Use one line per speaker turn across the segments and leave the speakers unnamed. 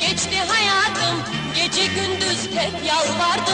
Geçti hayatım gece gündüz hep yalvardım.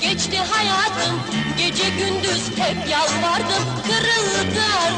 Geçti hayatım Gece gündüz hep yalvardım Kırıldı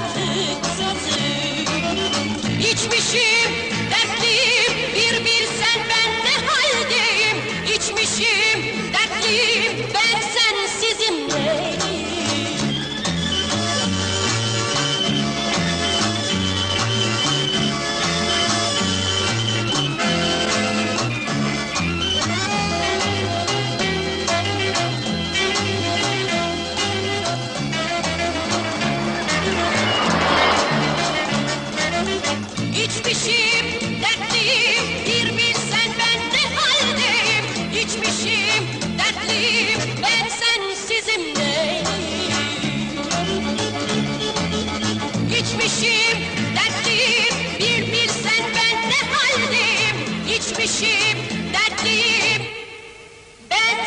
içmişim, dertliyim Bir bilsen ben ne haldeyim? İçmişim, dertliyim. Ben